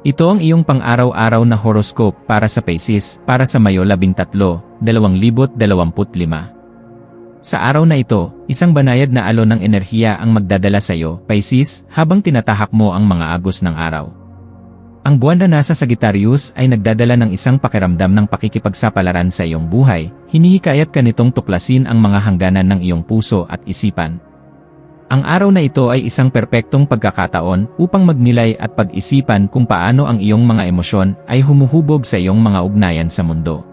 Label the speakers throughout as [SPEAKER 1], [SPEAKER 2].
[SPEAKER 1] Ito ang iyong pang-araw-araw na horoscope para sa Pisces para sa Mayo 13, 2025. Sa araw na ito, isang banayad na alon ng enerhiya ang magdadala sa iyo, Pisces, habang tinatahak mo ang mga agos ng araw. Ang buwan na nasa Sagittarius ay nagdadala ng isang pakiramdam ng pakikipagsapalaran sa iyong buhay, hinihikayat ka nitong tuklasin ang mga hangganan ng iyong puso at isipan, ang araw na ito ay isang perpektong pagkakataon upang magnilay at pag-isipan kung paano ang iyong mga emosyon ay humuhubog sa iyong mga ugnayan sa mundo.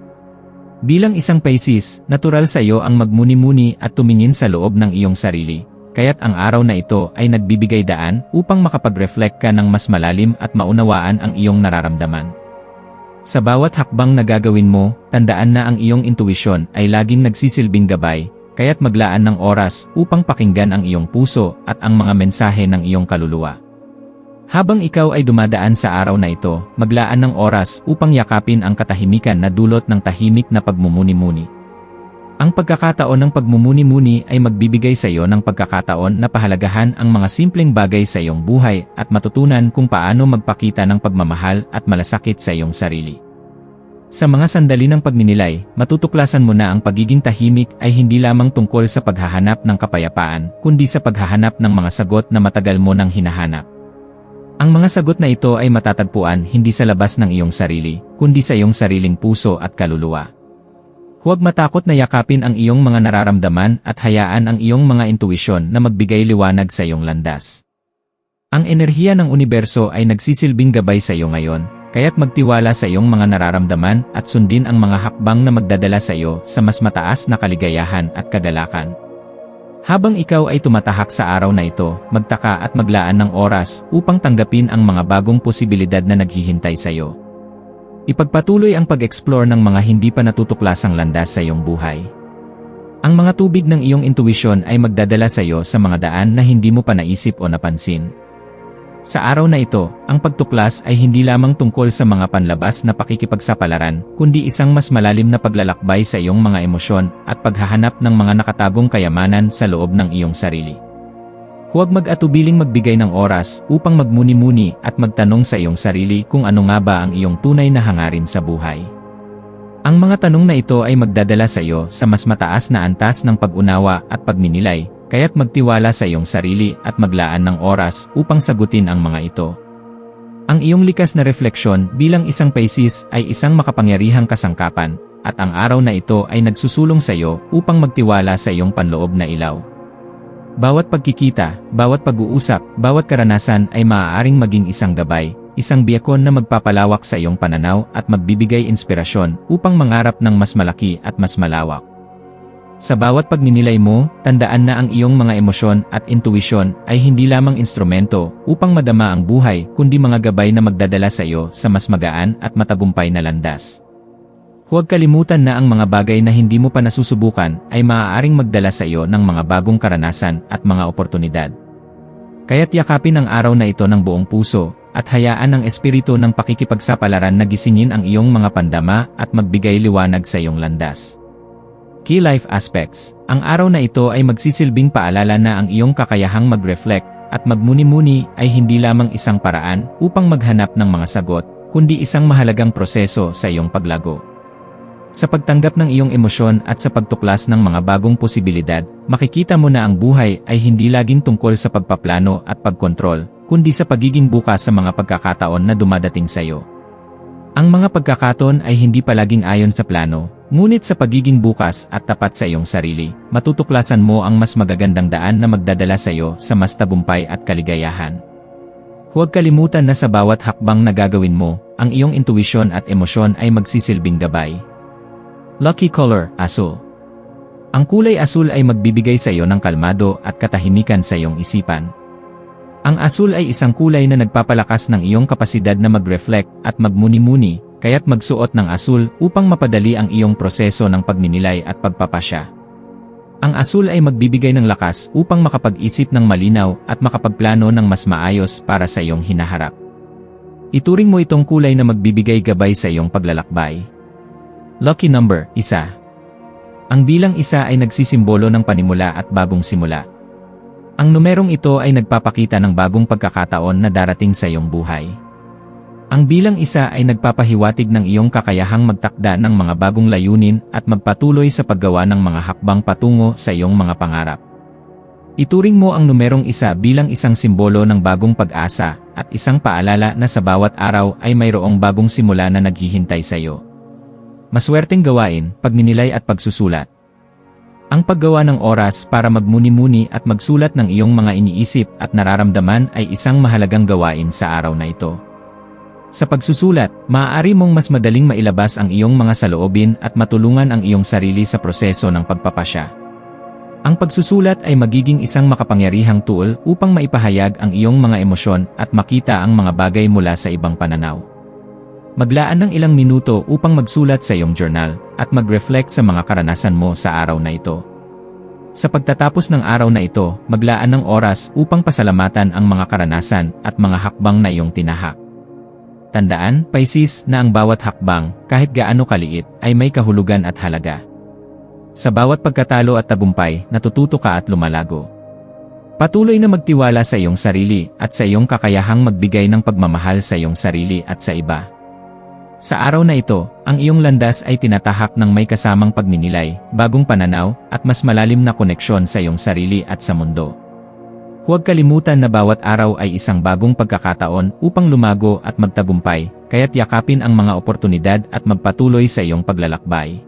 [SPEAKER 1] Bilang isang Pisces, natural sa iyo ang magmuni-muni at tumingin sa loob ng iyong sarili, kaya't ang araw na ito ay nagbibigay daan upang makapag-reflect ka ng mas malalim at maunawaan ang iyong nararamdaman. Sa bawat hakbang na gagawin mo, tandaan na ang iyong intuisyon ay laging nagsisilbing gabay, kaya't maglaan ng oras upang pakinggan ang iyong puso at ang mga mensahe ng iyong kaluluwa. Habang ikaw ay dumadaan sa araw na ito, maglaan ng oras upang yakapin ang katahimikan na dulot ng tahimik na pagmumuni-muni. Ang pagkakataon ng pagmumuni-muni ay magbibigay sa iyo ng pagkakataon na pahalagahan ang mga simpleng bagay sa iyong buhay at matutunan kung paano magpakita ng pagmamahal at malasakit sa iyong sarili. Sa mga sandali ng pagninilay, matutuklasan mo na ang pagiging tahimik ay hindi lamang tungkol sa paghahanap ng kapayapaan, kundi sa paghahanap ng mga sagot na matagal mo nang hinahanap. Ang mga sagot na ito ay matatagpuan hindi sa labas ng iyong sarili, kundi sa iyong sariling puso at kaluluwa. Huwag matakot na yakapin ang iyong mga nararamdaman at hayaan ang iyong mga intuisyon na magbigay liwanag sa iyong landas. Ang enerhiya ng universo ay nagsisilbing gabay sa iyo ngayon, Kaya't magtiwala sa iyong mga nararamdaman at sundin ang mga hakbang na magdadala sa iyo sa mas mataas na kaligayahan at kagalakan. Habang ikaw ay tumatahak sa araw na ito, magtaka at maglaan ng oras upang tanggapin ang mga bagong posibilidad na naghihintay sa iyo. Ipagpatuloy ang pag-explore ng mga hindi pa natutuklasang landas sa iyong buhay. Ang mga tubig ng iyong intuisyon ay magdadala sa iyo sa mga daan na hindi mo pa naisip o napansin. Sa araw na ito, ang pagtuklas ay hindi lamang tungkol sa mga panlabas na pakikipagsapalaran, kundi isang mas malalim na paglalakbay sa iyong mga emosyon at paghahanap ng mga nakatagong kayamanan sa loob ng iyong sarili. Huwag mag-atubiling magbigay ng oras upang magmuni-muni at magtanong sa iyong sarili kung ano nga ba ang iyong tunay na hangarin sa buhay. Ang mga tanong na ito ay magdadala sa iyo sa mas mataas na antas ng pag-unawa at pagninilay, Kaya't magtiwala sa iyong sarili at maglaan ng oras upang sagutin ang mga ito. Ang iyong likas na refleksyon bilang isang Pisces ay isang makapangyarihang kasangkapan, at ang araw na ito ay nagsusulong sa iyo upang magtiwala sa iyong panloob na ilaw. Bawat pagkikita, bawat pag-uusap, bawat karanasan ay maaaring maging isang gabay, isang biyakon na magpapalawak sa iyong pananaw at magbibigay inspirasyon upang mangarap ng mas malaki at mas malawak. Sa bawat pagninilay mo, tandaan na ang iyong mga emosyon at intuisyon ay hindi lamang instrumento upang madama ang buhay kundi mga gabay na magdadala sa iyo sa mas magaan at matagumpay na landas. Huwag kalimutan na ang mga bagay na hindi mo pa nasusubukan ay maaaring magdala sa iyo ng mga bagong karanasan at mga oportunidad. Kaya't yakapin ang araw na ito ng buong puso at hayaan ang espiritu ng pakikipagsapalaran na gisingin ang iyong mga pandama at magbigay liwanag sa iyong landas. Key Life Aspects Ang araw na ito ay magsisilbing paalala na ang iyong kakayahang mag-reflect at magmuni-muni ay hindi lamang isang paraan upang maghanap ng mga sagot, kundi isang mahalagang proseso sa iyong paglago. Sa pagtanggap ng iyong emosyon at sa pagtuklas ng mga bagong posibilidad, makikita mo na ang buhay ay hindi laging tungkol sa pagpaplano at pagkontrol, kundi sa pagiging bukas sa mga pagkakataon na dumadating sa iyo. Ang mga pagkakataon ay hindi palaging ayon sa plano, Ngunit sa pagiging bukas at tapat sa iyong sarili, matutuklasan mo ang mas magagandang daan na magdadala sa iyo sa mas tagumpay at kaligayahan. Huwag kalimutan na sa bawat hakbang na gagawin mo, ang iyong intuisyon at emosyon ay magsisilbing gabay. Lucky Color, Asul Ang kulay asul ay magbibigay sa iyo ng kalmado at katahimikan sa iyong isipan. Ang asul ay isang kulay na nagpapalakas ng iyong kapasidad na mag-reflect at magmuni-muni, kaya't magsuot ng asul upang mapadali ang iyong proseso ng pagninilay at pagpapasya. Ang asul ay magbibigay ng lakas upang makapag-isip ng malinaw at makapagplano ng mas maayos para sa iyong hinaharap. Ituring mo itong kulay na magbibigay gabay sa iyong paglalakbay. Lucky number, isa. Ang bilang isa ay nagsisimbolo ng panimula at bagong simula. Ang numerong ito ay nagpapakita ng bagong pagkakataon na darating sa iyong buhay. Ang bilang isa ay nagpapahiwatig ng iyong kakayahang magtakda ng mga bagong layunin at magpatuloy sa paggawa ng mga hakbang patungo sa iyong mga pangarap. Ituring mo ang numerong isa bilang isang simbolo ng bagong pag-asa at isang paalala na sa bawat araw ay mayroong bagong simula na naghihintay sa iyo. Maswerteng gawain, pagninilay at pagsusulat. Ang paggawa ng oras para magmuni-muni at magsulat ng iyong mga iniisip at nararamdaman ay isang mahalagang gawain sa araw na ito. Sa pagsusulat, maaari mong mas madaling mailabas ang iyong mga saloobin at matulungan ang iyong sarili sa proseso ng pagpapasya. Ang pagsusulat ay magiging isang makapangyarihang tool upang maipahayag ang iyong mga emosyon at makita ang mga bagay mula sa ibang pananaw. Maglaan ng ilang minuto upang magsulat sa iyong journal at mag-reflect sa mga karanasan mo sa araw na ito. Sa pagtatapos ng araw na ito, maglaan ng oras upang pasalamatan ang mga karanasan at mga hakbang na iyong tinahak. Tandaan, Pisces, na ang bawat hakbang, kahit gaano kaliit, ay may kahulugan at halaga. Sa bawat pagkatalo at tagumpay, natututo ka at lumalago. Patuloy na magtiwala sa iyong sarili at sa iyong kakayahang magbigay ng pagmamahal sa iyong sarili at sa iba. Sa araw na ito, ang iyong landas ay tinatahak ng may kasamang pagninilay, bagong pananaw, at mas malalim na koneksyon sa iyong sarili at sa mundo. Huwag kalimutan na bawat araw ay isang bagong pagkakataon upang lumago at magtagumpay, kaya't yakapin ang mga oportunidad at magpatuloy sa iyong paglalakbay.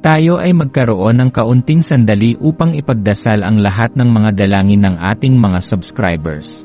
[SPEAKER 1] Tayo ay magkaroon ng kaunting sandali upang ipagdasal ang lahat ng mga dalangin ng ating mga subscribers,